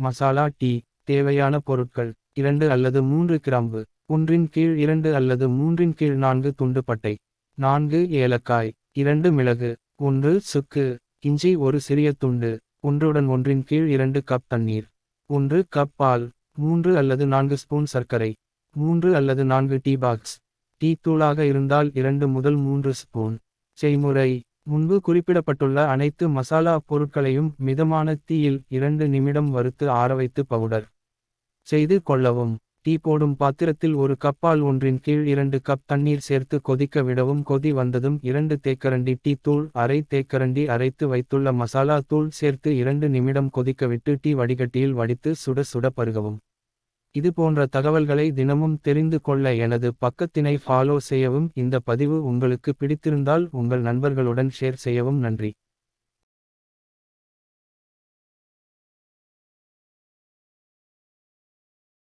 Masala tea தேவையான பொருட்கள் இரண்டு அல்லது மூன்று கிராம்பு ஒன்றின் கீழ் இரண்டு அல்லது மூன்றின் கீழ் நான்கு துண்டு பட்டை நான்கு ஏலக்காய் இரண்டு மிளகு ஒன்று சுக்கு இஞ்சி ஒரு சிறிய துண்டு ஒன்றுடன் ஒன்றின் கீழ் இரண்டு கப் தண்ணீர் ஒன்று கப் பால் மூன்று அல்லது நான்கு ஸ்பூன் சர்க்கரை மூன்று அல்லது நான்கு டீ பாக்ஸ் டீ தூளாக இருந்தால் இரண்டு முதல் மூன்று ஸ்பூன் செய்முறை முன்பு குறிப்பிடப்பட்டுள்ள அனைத்து மசாலா பொருட்களையும் மிதமான தீயில் இரண்டு நிமிடம் வறுத்து ஆரவைத்து பவுடர் செய்து கொள்ளவும். டீ போடும் பாத்திரத்தில் ஒரு கப்பால் ஒன்றின் கீழ் இரண்டு கப் தண்ணீர் சேர்த்து கொதிக்க விடவும். கொதி வந்ததும் இரண்டு தேக்கரண்டி டீ தூள் அரை தேக்கரண்டி அரைத்து வைத்துள்ள மசாலா தூள் சேர்த்து இரண்டு நிமிடம் கொதிக்கவிட்டு டீ வடிகட்டியில் வடித்து சுட சுட பருகவும். இது போன்ற தகவல்களை தினமும் தெரிந்து கொள்ள எனது பக்கத்தினை ஃபாலோ செய்யவும் இந்த பதிவு உங்களுக்கு பிடித்திருந்தால் உங்கள் நண்பர்களுடன் ஷேர் செய்யவும் நன்றி.